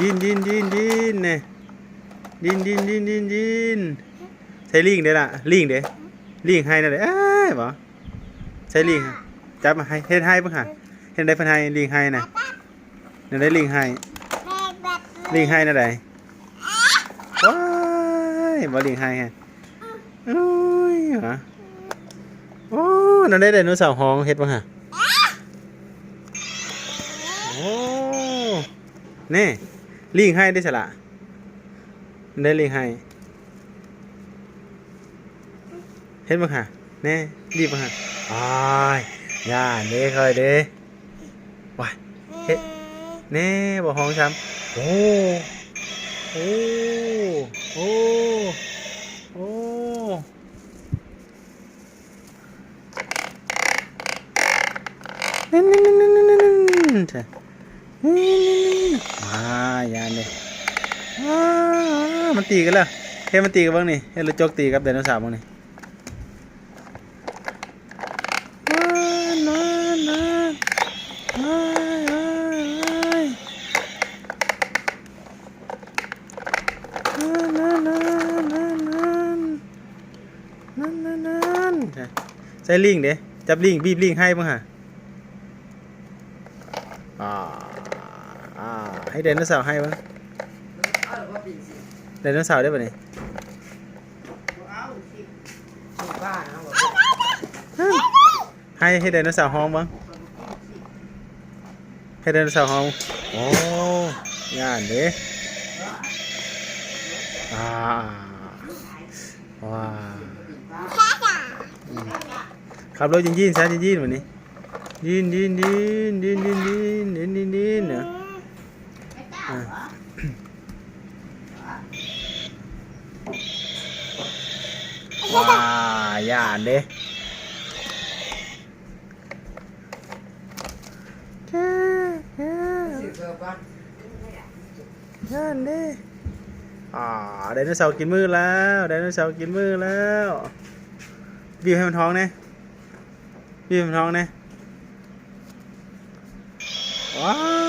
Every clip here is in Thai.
ดินดินดินดินเนี่ยดินดินดินดินดินใช้ลิงเด้ล่ะลิงเด้ลิงให้นั่นเด้เอ้ยบ่ใช้ลิงจับมาให้เฮ็ดให้เบิ่งหาเฮ็ดได้เพิ่นให้ลิงให้น่ะนั่นได้ลิงให้ลิงให้นั่นได้ว้ายบ่ลิงให้ฮะโอ้ยหรอโอ้นั่นได้ไดโนเสาร์ฮ้องเฮ็ดบ่ฮะโอ้นี่ ลิงให้ได้สละได้ลิงให้เฮ็ดบ่ฮะแน่รีบบ่ฮะอ้ายย่าเด้ค่อยเด้ว้ายเฮ็ดแน่บ่ฮ้องซ้ำโอ้โอ้โอ้โอ้นั่นนั่นนั่นนั่นนั่น มายานเลยมันตีกันแล้วเฮ้มันตีกันบ้างนี่เฮ้เราโจกตีกับเดโนเสาร์บ้างนี่ใช่ลิงเด้จับลิงบีบลิงให้บ้างฮะอ่า อ่าให้ไดโนเสาร์ให้บ้างไดโนเสาร์ได้ป่ะนี่ให้ให้ไดโนเสาร์ห้องบ้างให้ไดโนเสาร์ห้องโอ้ยานเด้อ่าว้าขับรถยินยินซะยินยินวันนี้ดินดินดินดินดินดินดินดินดินเนาะอะ ว้าย่านเด้ย่าย่าย่านเด้อ่าไดโนเสาร์กินมือแล้วไดโนเสาร์กินมือแล้วบีบให้มันท้องเนี่ยบีบให้มันท้องเนี่ยว้าว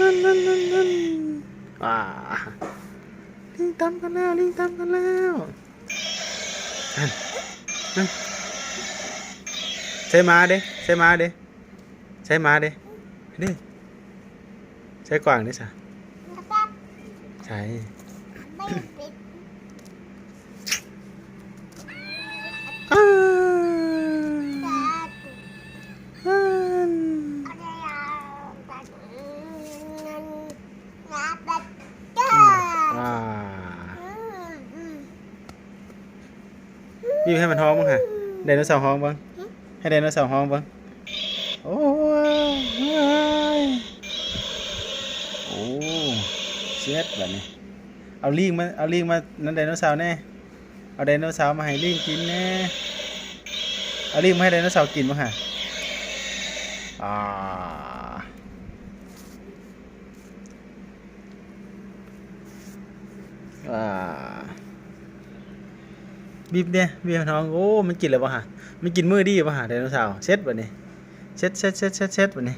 ฮันฮันฮันนั่นอ่าลิงตามกันแล้วลิงตามกันแล้วใช่มาเด้ใช่มาเด้ใช่มาเด้นี่ใช่กวางนี่สะใช่อ้าฮัน อ่า บีบให้มันท้องบ้างค่ะไดโนเสาร์ท้องบ้างให้ไดโนเสาร์ท้องบ้างโอ้ยโอ้เช็ดแบบนี้เอาลิงมาเอาลิงมานั่นไดโนเสาร์แน่เอาไดโนเสาร์มาให้ลิงกินแน่เอาลิงมาให้ไดโนเสาร์กินบ้างค่ะอ่าอ่า บีบเนี่ยบีบให้น้องโอ้มันกินแล้วป่ะฮะมันกินมือดีป่ะฮะไดโนเสาร์เช็ดแบบนี้เช็ดเช็ดเช็ดเช็ดเช็ดแบบนี้